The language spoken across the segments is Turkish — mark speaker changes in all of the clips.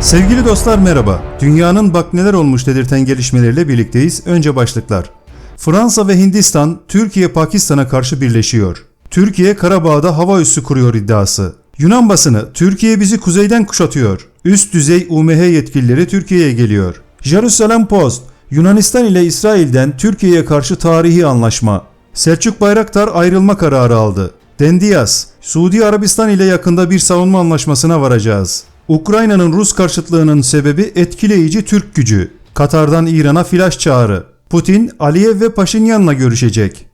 Speaker 1: Sevgili dostlar merhaba. Dünyanın bak neler olmuş dedirten gelişmelerle birlikteyiz. Önce başlıklar. Fransa ve Hindistan Türkiye Pakistan'a karşı birleşiyor. Türkiye Karabağ'da hava üssü kuruyor iddiası. Yunan basını Türkiye bizi kuzeyden kuşatıyor. Üst düzey UMH yetkilileri Türkiye'ye geliyor. Jerusalem Post Yunanistan ile İsrail'den Türkiye'ye karşı tarihi anlaşma. Selçuk Bayraktar ayrılma kararı aldı. Dendias, Suudi Arabistan ile yakında bir savunma anlaşmasına varacağız. Ukrayna'nın Rus karşıtlığının sebebi etkileyici Türk gücü. Katar'dan İran'a flash çağrı. Putin, Aliyev ve Paşinyan'la görüşecek.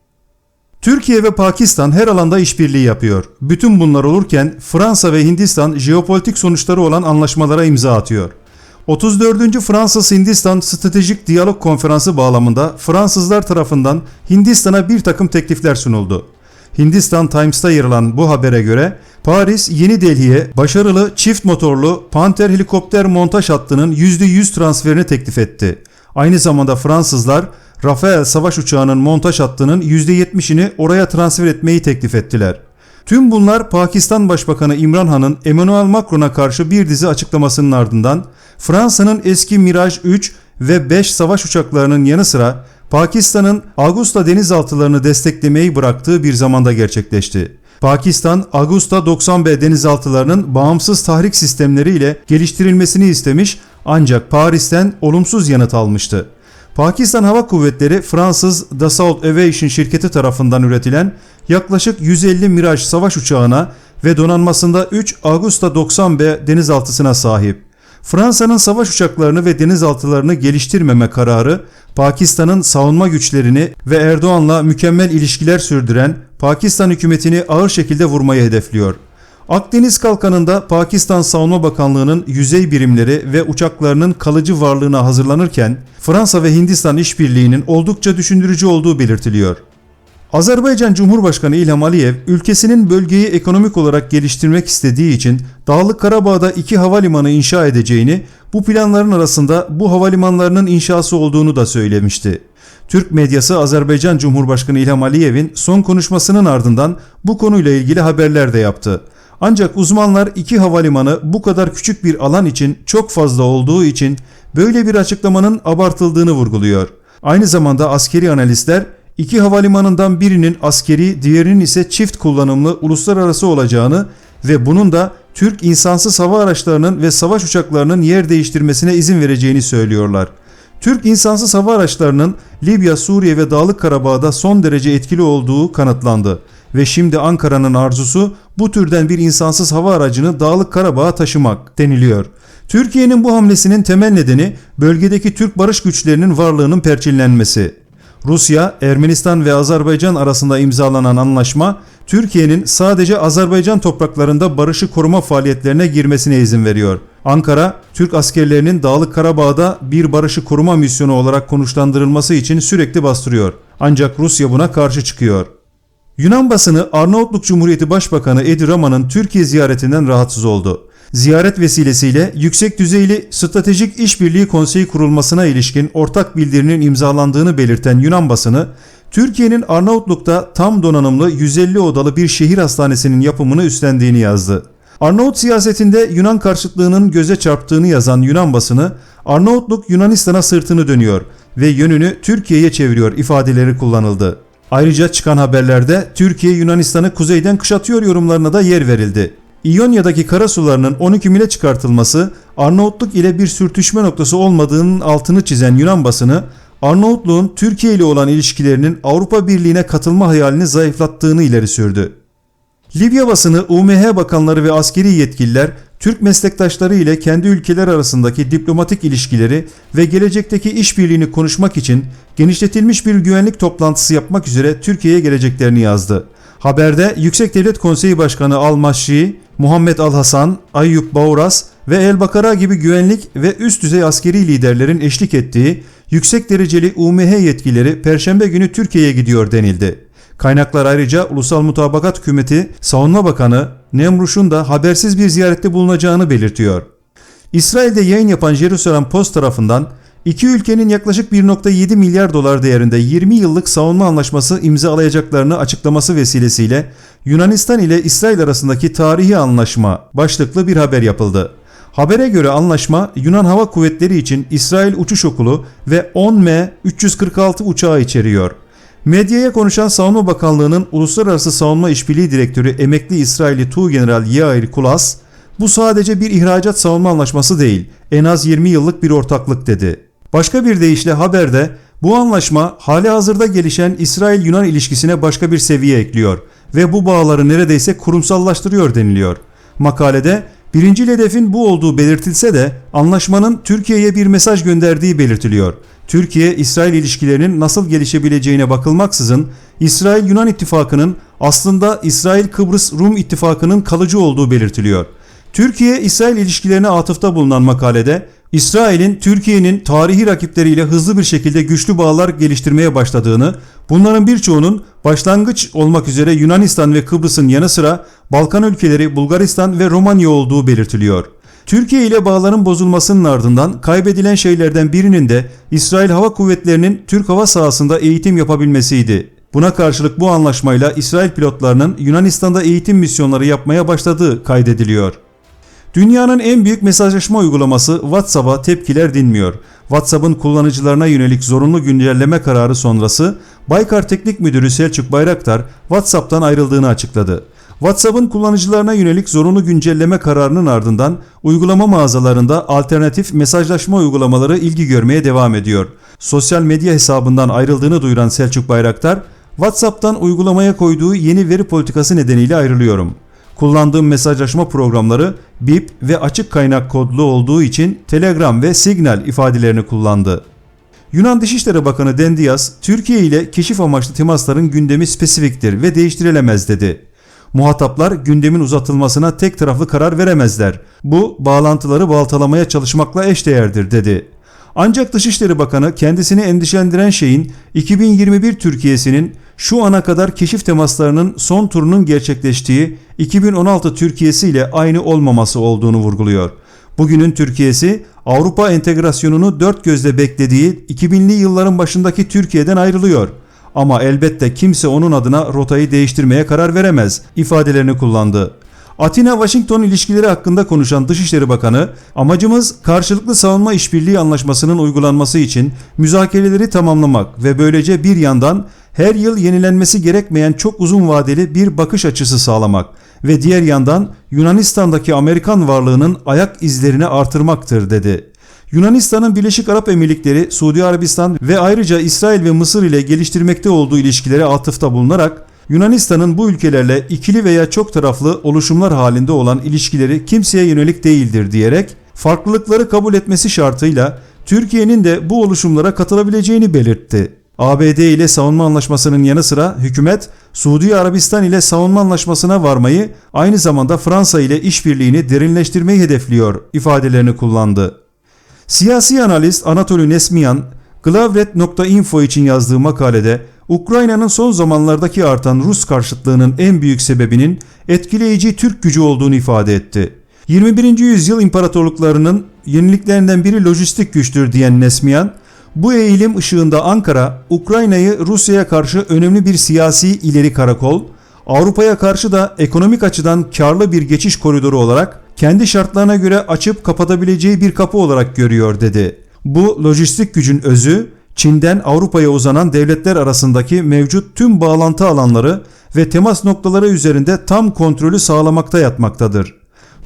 Speaker 1: Türkiye ve Pakistan her alanda işbirliği yapıyor. Bütün bunlar olurken Fransa ve Hindistan jeopolitik sonuçları olan anlaşmalara imza atıyor. 34. Fransız-Hindistan Stratejik Diyalog Konferansı bağlamında Fransızlar tarafından Hindistan'a bir takım teklifler sunuldu. Hindistan Times'ta yer alan bu habere göre Paris Yeni Delhi'ye başarılı çift motorlu Panther helikopter montaj hattının %100 transferini teklif etti. Aynı zamanda Fransızlar Rafael savaş uçağının montaj hattının %70'ini oraya transfer etmeyi teklif ettiler. Tüm bunlar Pakistan Başbakanı İmran Han'ın Emmanuel Macron'a karşı bir dizi açıklamasının ardından Fransa'nın eski Mirage 3 ve 5 savaş uçaklarının yanı sıra Pakistan'ın Augusta denizaltılarını desteklemeyi bıraktığı bir zamanda gerçekleşti. Pakistan, Augusta 90B denizaltılarının bağımsız tahrik sistemleri ile geliştirilmesini istemiş ancak Paris'ten olumsuz yanıt almıştı. Pakistan Hava Kuvvetleri Fransız Dassault Aviation şirketi tarafından üretilen yaklaşık 150 Mirage savaş uçağına ve donanmasında 3 Augusta 90B denizaltısına sahip. Fransa'nın savaş uçaklarını ve denizaltılarını geliştirmeme kararı Pakistan'ın savunma güçlerini ve Erdoğan'la mükemmel ilişkiler sürdüren Pakistan hükümetini ağır şekilde vurmayı hedefliyor. Akdeniz kalkanında Pakistan Savunma Bakanlığı'nın yüzey birimleri ve uçaklarının kalıcı varlığına hazırlanırken Fransa ve Hindistan işbirliğinin oldukça düşündürücü olduğu belirtiliyor. Azerbaycan Cumhurbaşkanı İlham Aliyev, ülkesinin bölgeyi ekonomik olarak geliştirmek istediği için Dağlık Karabağ'da iki havalimanı inşa edeceğini, bu planların arasında bu havalimanlarının inşası olduğunu da söylemişti. Türk medyası Azerbaycan Cumhurbaşkanı İlham Aliyev'in son konuşmasının ardından bu konuyla ilgili haberler de yaptı. Ancak uzmanlar iki havalimanı bu kadar küçük bir alan için çok fazla olduğu için böyle bir açıklamanın abartıldığını vurguluyor. Aynı zamanda askeri analistler iki havalimanından birinin askeri, diğerinin ise çift kullanımlı uluslararası olacağını ve bunun da Türk insansız hava araçlarının ve savaş uçaklarının yer değiştirmesine izin vereceğini söylüyorlar. Türk insansız hava araçlarının Libya, Suriye ve Dağlık Karabağ'da son derece etkili olduğu kanıtlandı ve şimdi Ankara'nın arzusu bu türden bir insansız hava aracını Dağlık Karabağ'a taşımak deniliyor. Türkiye'nin bu hamlesinin temel nedeni bölgedeki Türk barış güçlerinin varlığının perçinlenmesi. Rusya, Ermenistan ve Azerbaycan arasında imzalanan anlaşma, Türkiye'nin sadece Azerbaycan topraklarında barışı koruma faaliyetlerine girmesine izin veriyor. Ankara, Türk askerlerinin Dağlık Karabağ'da bir barışı koruma misyonu olarak konuşlandırılması için sürekli bastırıyor. Ancak Rusya buna karşı çıkıyor. Yunan basını Arnavutluk Cumhuriyeti Başbakanı Edi Rama'nın Türkiye ziyaretinden rahatsız oldu. Ziyaret vesilesiyle yüksek düzeyli stratejik işbirliği konseyi kurulmasına ilişkin ortak bildirinin imzalandığını belirten Yunan basını, Türkiye'nin Arnavutluk'ta tam donanımlı 150 odalı bir şehir hastanesinin yapımını üstlendiğini yazdı. Arnavut siyasetinde Yunan karşıtlığının göze çarptığını yazan Yunan basını, Arnavutluk Yunanistan'a sırtını dönüyor ve yönünü Türkiye'ye çeviriyor ifadeleri kullanıldı. Ayrıca çıkan haberlerde Türkiye Yunanistan'ı kuzeyden kuşatıyor yorumlarına da yer verildi. İonya'daki karasularının 12 mile çıkartılması Arnavutluk ile bir sürtüşme noktası olmadığının altını çizen Yunan basını Arnavutluğun Türkiye ile olan ilişkilerinin Avrupa Birliği'ne katılma hayalini zayıflattığını ileri sürdü. Libya basını UMH bakanları ve askeri yetkililer Türk meslektaşları ile kendi ülkeler arasındaki diplomatik ilişkileri ve gelecekteki işbirliğini konuşmak için genişletilmiş bir güvenlik toplantısı yapmak üzere Türkiye'ye geleceklerini yazdı. Haberde Yüksek Devlet Konseyi Başkanı Al-Maşri, Muhammed Al-Hasan, Ayyub Bauras ve El Bakara gibi güvenlik ve üst düzey askeri liderlerin eşlik ettiği yüksek dereceli UMH yetkileri Perşembe günü Türkiye'ye gidiyor denildi. Kaynaklar ayrıca Ulusal Mutabakat Hükümeti Savunma Bakanı Nemruş'un da habersiz bir ziyarette bulunacağını belirtiyor. İsrail'de yayın yapan Jerusalem Post tarafından iki ülkenin yaklaşık 1.7 milyar dolar değerinde 20 yıllık savunma anlaşması imzalayacaklarını açıklaması vesilesiyle Yunanistan ile İsrail arasındaki tarihi anlaşma başlıklı bir haber yapıldı. Habere göre anlaşma Yunan Hava Kuvvetleri için İsrail Uçuş Okulu ve 10M 346 uçağı içeriyor. Medyaya konuşan Savunma Bakanlığı'nın Uluslararası Savunma İşbirliği Direktörü emekli İsrailli Tuğgeneral Yair Kulas, bu sadece bir ihracat savunma anlaşması değil, en az 20 yıllık bir ortaklık dedi. Başka bir deyişle haberde bu anlaşma hali hazırda gelişen İsrail-Yunan ilişkisine başka bir seviye ekliyor ve bu bağları neredeyse kurumsallaştırıyor deniliyor. Makalede birinci hedefin bu olduğu belirtilse de anlaşmanın Türkiye'ye bir mesaj gönderdiği belirtiliyor. Türkiye-İsrail ilişkilerinin nasıl gelişebileceğine bakılmaksızın İsrail-Yunan ittifakının aslında İsrail-Kıbrıs-Rum ittifakının kalıcı olduğu belirtiliyor. Türkiye-İsrail ilişkilerine atıfta bulunan makalede İsrail'in Türkiye'nin tarihi rakipleriyle hızlı bir şekilde güçlü bağlar geliştirmeye başladığını, bunların birçoğunun başlangıç olmak üzere Yunanistan ve Kıbrıs'ın yanı sıra Balkan ülkeleri Bulgaristan ve Romanya olduğu belirtiliyor. Türkiye ile bağların bozulmasının ardından kaybedilen şeylerden birinin de İsrail Hava Kuvvetleri'nin Türk hava sahasında eğitim yapabilmesiydi. Buna karşılık bu anlaşmayla İsrail pilotlarının Yunanistan'da eğitim misyonları yapmaya başladığı kaydediliyor. Dünyanın en büyük mesajlaşma uygulaması WhatsApp'a tepkiler dinmiyor. WhatsApp'ın kullanıcılarına yönelik zorunlu güncelleme kararı sonrası Baykar Teknik Müdürü Selçuk Bayraktar WhatsApp'tan ayrıldığını açıkladı. WhatsApp'ın kullanıcılarına yönelik zorunlu güncelleme kararının ardından uygulama mağazalarında alternatif mesajlaşma uygulamaları ilgi görmeye devam ediyor. Sosyal medya hesabından ayrıldığını duyuran Selçuk Bayraktar, WhatsApp'tan uygulamaya koyduğu yeni veri politikası nedeniyle ayrılıyorum. Kullandığım mesajlaşma programları BIP ve açık kaynak kodlu olduğu için Telegram ve Signal ifadelerini kullandı. Yunan Dışişleri Bakanı Dendias, Türkiye ile keşif amaçlı temasların gündemi spesifiktir ve değiştirilemez dedi. Muhataplar gündemin uzatılmasına tek taraflı karar veremezler. Bu bağlantıları baltalamaya çalışmakla eşdeğerdir dedi. Ancak Dışişleri Bakanı kendisini endişelendiren şeyin 2021 Türkiye'sinin şu ana kadar keşif temaslarının son turunun gerçekleştiği 2016 Türkiye'si ile aynı olmaması olduğunu vurguluyor. Bugünün Türkiye'si Avrupa entegrasyonunu dört gözle beklediği 2000'li yılların başındaki Türkiye'den ayrılıyor. Ama elbette kimse onun adına rotayı değiştirmeye karar veremez ifadelerini kullandı. Atina-Washington ilişkileri hakkında konuşan Dışişleri Bakanı, amacımız karşılıklı savunma işbirliği anlaşmasının uygulanması için müzakereleri tamamlamak ve böylece bir yandan her yıl yenilenmesi gerekmeyen çok uzun vadeli bir bakış açısı sağlamak ve diğer yandan Yunanistan'daki Amerikan varlığının ayak izlerini artırmaktır dedi. Yunanistan'ın Birleşik Arap Emirlikleri, Suudi Arabistan ve ayrıca İsrail ve Mısır ile geliştirmekte olduğu ilişkilere atıfta bulunarak Yunanistan'ın bu ülkelerle ikili veya çok taraflı oluşumlar halinde olan ilişkileri kimseye yönelik değildir diyerek farklılıkları kabul etmesi şartıyla Türkiye'nin de bu oluşumlara katılabileceğini belirtti. ABD ile savunma anlaşmasının yanı sıra hükümet Suudi Arabistan ile savunma anlaşmasına varmayı aynı zamanda Fransa ile işbirliğini derinleştirmeyi hedefliyor ifadelerini kullandı. Siyasi analist Anatoly Nesmiyan, Glavret.info için yazdığı makalede Ukrayna'nın son zamanlardaki artan Rus karşıtlığının en büyük sebebinin etkileyici Türk gücü olduğunu ifade etti. 21. yüzyıl imparatorluklarının yeniliklerinden biri lojistik güçtür diyen Nesmiyan, bu eğilim ışığında Ankara, Ukrayna'yı Rusya'ya karşı önemli bir siyasi ileri karakol, Avrupa'ya karşı da ekonomik açıdan karlı bir geçiş koridoru olarak kendi şartlarına göre açıp kapatabileceği bir kapı olarak görüyor dedi. Bu lojistik gücün özü Çin'den Avrupa'ya uzanan devletler arasındaki mevcut tüm bağlantı alanları ve temas noktaları üzerinde tam kontrolü sağlamakta yatmaktadır.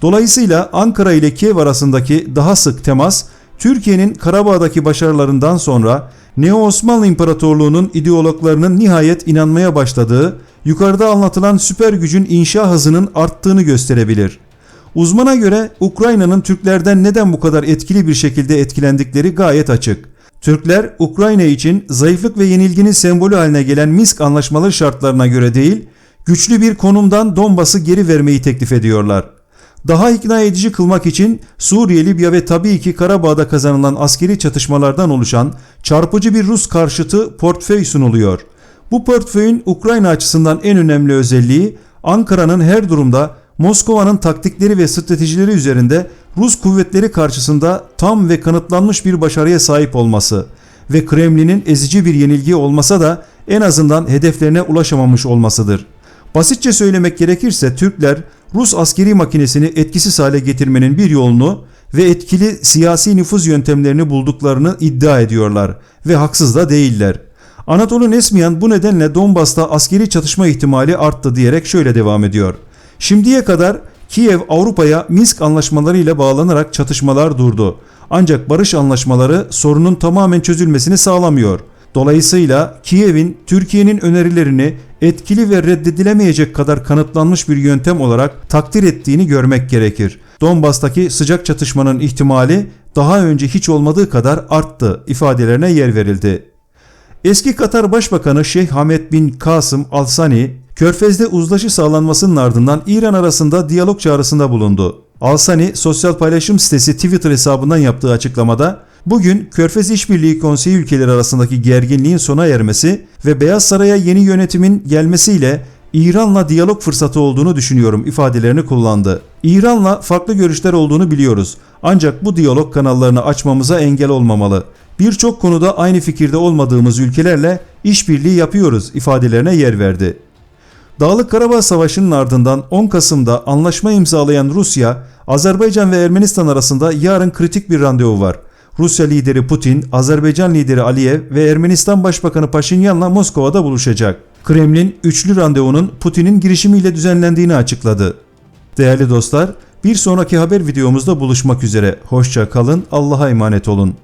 Speaker 1: Dolayısıyla Ankara ile Kiev arasındaki daha sık temas Türkiye'nin Karabağ'daki başarılarından sonra Neo-Osmanlı İmparatorluğu'nun ideologlarının nihayet inanmaya başladığı, yukarıda anlatılan süper gücün inşa hızının arttığını gösterebilir. Uzmana göre Ukrayna'nın Türklerden neden bu kadar etkili bir şekilde etkilendikleri gayet açık. Türkler Ukrayna için zayıflık ve yenilginin sembolü haline gelen Minsk anlaşmaları şartlarına göre değil, güçlü bir konumdan Donbas'ı geri vermeyi teklif ediyorlar. Daha ikna edici kılmak için Suriye, Libya ve tabii ki Karabağ'da kazanılan askeri çatışmalardan oluşan çarpıcı bir Rus karşıtı portföy sunuluyor. Bu portföyün Ukrayna açısından en önemli özelliği Ankara'nın her durumda Moskova'nın taktikleri ve stratejileri üzerinde Rus kuvvetleri karşısında tam ve kanıtlanmış bir başarıya sahip olması ve Kremlin'in ezici bir yenilgi olmasa da en azından hedeflerine ulaşamamış olmasıdır. Basitçe söylemek gerekirse Türkler Rus askeri makinesini etkisiz hale getirmenin bir yolunu ve etkili siyasi nüfuz yöntemlerini bulduklarını iddia ediyorlar ve haksız da değiller. Anadolu Nesmiyan bu nedenle Donbas'ta askeri çatışma ihtimali arttı diyerek şöyle devam ediyor. Şimdiye kadar Kiev Avrupa'ya Minsk anlaşmalarıyla bağlanarak çatışmalar durdu. Ancak barış anlaşmaları sorunun tamamen çözülmesini sağlamıyor. Dolayısıyla Kiev'in Türkiye'nin önerilerini etkili ve reddedilemeyecek kadar kanıtlanmış bir yöntem olarak takdir ettiğini görmek gerekir. Donbas'taki sıcak çatışmanın ihtimali daha önce hiç olmadığı kadar arttı ifadelerine yer verildi. Eski Katar Başbakanı Şeyh Hamed bin Kasım Al-Sani, Körfez'de uzlaşı sağlanmasının ardından İran arasında diyalog çağrısında bulundu. Al-Sani, sosyal paylaşım sitesi Twitter hesabından yaptığı açıklamada, bugün Körfez İşbirliği Konseyi ülkeleri arasındaki gerginliğin sona ermesi ve Beyaz Saray'a yeni yönetimin gelmesiyle İran'la diyalog fırsatı olduğunu düşünüyorum ifadelerini kullandı. İran'la farklı görüşler olduğunu biliyoruz. Ancak bu diyalog kanallarını açmamıza engel olmamalı. Birçok konuda aynı fikirde olmadığımız ülkelerle işbirliği yapıyoruz ifadelerine yer verdi. Dağlık Karabağ Savaşı'nın ardından 10 Kasım'da anlaşma imzalayan Rusya, Azerbaycan ve Ermenistan arasında yarın kritik bir randevu var. Rusya lideri Putin, Azerbaycan lideri Aliyev ve Ermenistan Başbakanı Paşinyan'la Moskova'da buluşacak. Kremlin üçlü randevunun Putin'in girişimiyle düzenlendiğini açıkladı. Değerli dostlar, bir sonraki haber videomuzda buluşmak üzere. Hoşça kalın, Allah'a emanet olun.